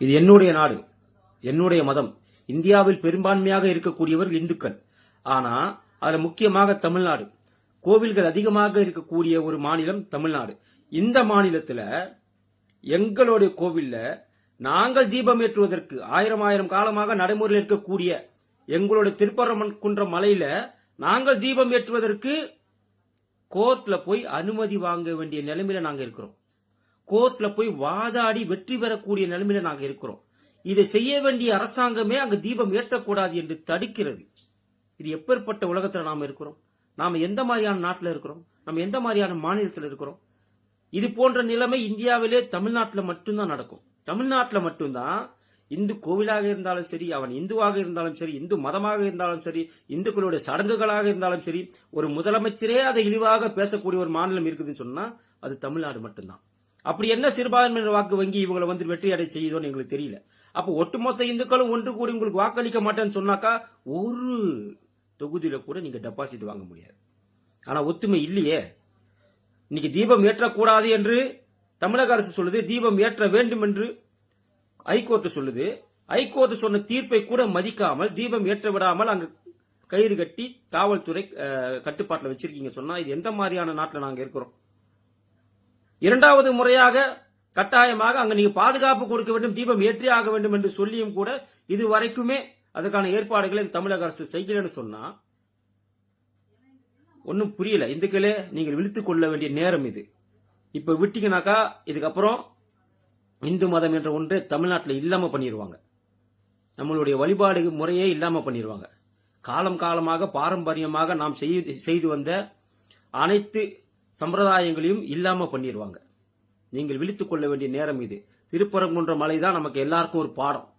இது என்னுடைய நாடு என்னுடைய மதம். இந்தியாவில் பெரும்பான்மையாக இருக்கக்கூடியவர்கள் இந்துக்கள். ஆனா அதுல முக்கியமாக தமிழ்நாடு. கோவில்கள் அதிகமாக இருக்கக்கூடிய ஒரு மாநிலம் தமிழ்நாடு. இந்த மாநிலத்துல எங்களுடைய கோவில்ல நாங்கள் தீபம் ஏற்றுவதற்கு ஆயிரம் ஆயிரம் காலமாக நடைமுறையில் இருக்கக்கூடிய எங்களுடைய திருப்பரங்குன்றம் மலையில நாங்கள் தீபம் ஏற்றுவதற்கு கோர்ட்ல போய் அனுமதி வாங்க வேண்டிய நிலைமையில நாங்க இருக்கிறோம். கோர்ட்ல போய் வாதாடி வெற்றி பெறக்கூடிய நிலைமையில நாங்க இருக்கிறோம். இதை செய்ய வேண்டிய அரசாங்கமே அங்கு தீபம் ஏற்றக்கூடாது என்று தடுக்கிறது. இது எப்பேற்பட்ட உலகத்தில் நாம் இருக்கிறோம்? நாம் எந்த மாதிரியான நாட்டில் இருக்கிறோம்? நம்ம எந்த மாதிரியான மாநிலத்தில் இருக்கிறோம்? இது போன்ற நிலைமை இந்தியாவிலே தமிழ்நாட்டில் மட்டும்தான் நடக்கும். தமிழ்நாட்டில் மட்டும்தான் இந்து கோவிலாக இருந்தாலும் சரி அவன் இந்துவாக இருந்தாலும் சரி இந்து மதமாக இருந்தாலும் சரி இந்துக்களுடைய சடங்குகளாக இருந்தாலும் சரி ஒரு முதலமைச்சரே அதை இழிவாக பேசக்கூடிய ஒரு மாநிலம் இருக்குதுன்னு சொன்னா அது தமிழ்நாடு மட்டும்தான். அப்படி என்ன சிறுபான்மையினர் வாக்கு வங்கி இவங்களை வந்து வெற்றி அடை செய்யுதோன்னு எங்களுக்கு தெரியல. அப்ப ஒட்டுமொத்த இந்துக்களும் ஒன்று கூடி உங்களுக்கு வாக்களிக்க மாட்டேன்னு சொன்னாக்கா ஒரு தொகுதியில கூட நீங்க டெபாசிட் வாங்க முடியாது. ஆனா ஒத்துமை இல்லையே. இன்னைக்கு தீபம் ஏற்றக்கூடாது என்று தமிழக அரசு சொல்லுது தீபம் ஏற்ற வேண்டும் என்று ஹைகோர்ட் சொல்லுது. ஹைகோர்ட் சொன்ன தீர்ப்பை கூட மதிக்காமல் தீபம் ஏற்ற விடாமல் அங்க கயிறு கட்டி காவல்துறை கட்டுப்பாட்டில் வச்சிருக்கீங்க சொன்னா இது எந்த மாதிரியான நாட்டில் நாங்கள் இருக்கிறோம்? இரண்டாவது முறையாக கட்டாயமாக அங்கு நீங்க பாதுகாப்பு கொடுக்க வேண்டும் தீபம் ஏற்றி ஆக வேண்டும் என்று சொல்லியும் கூட இது வரைக்குமே அதற்கான ஏற்பாடுகளை தமிழக அரசு செய்யலன்னு சொன்னா ஒன்றும் புரியல. இந்துக்களே நீங்கள் விழித்துக் கொள்ள வேண்டிய நேரம் இது. இப்ப விட்டீங்கனாக்கா இதுக்கப்புறம் இந்து மதம் என்ற ஒன்றே தமிழ்நாட்டில் இல்லாம பண்ணிடுவாங்க நம்மளுடைய வழிபாடு முறையே இல்லாம பண்ணிடுவாங்க காலம் காலமாக பாரம்பரியமாக நாம் செய்து செய்து வந்த அனைத்து சம்பிரதாயங்களையும் இல்லாம பண்ணிடுவாங்க நீங்கள் விழித்துக் கொள்ள வேண்டிய நேரம் இது. திருப்பரங்குன்ற மலை தான் நமக்கு எல்லாருக்கும் ஒரு பாடம்.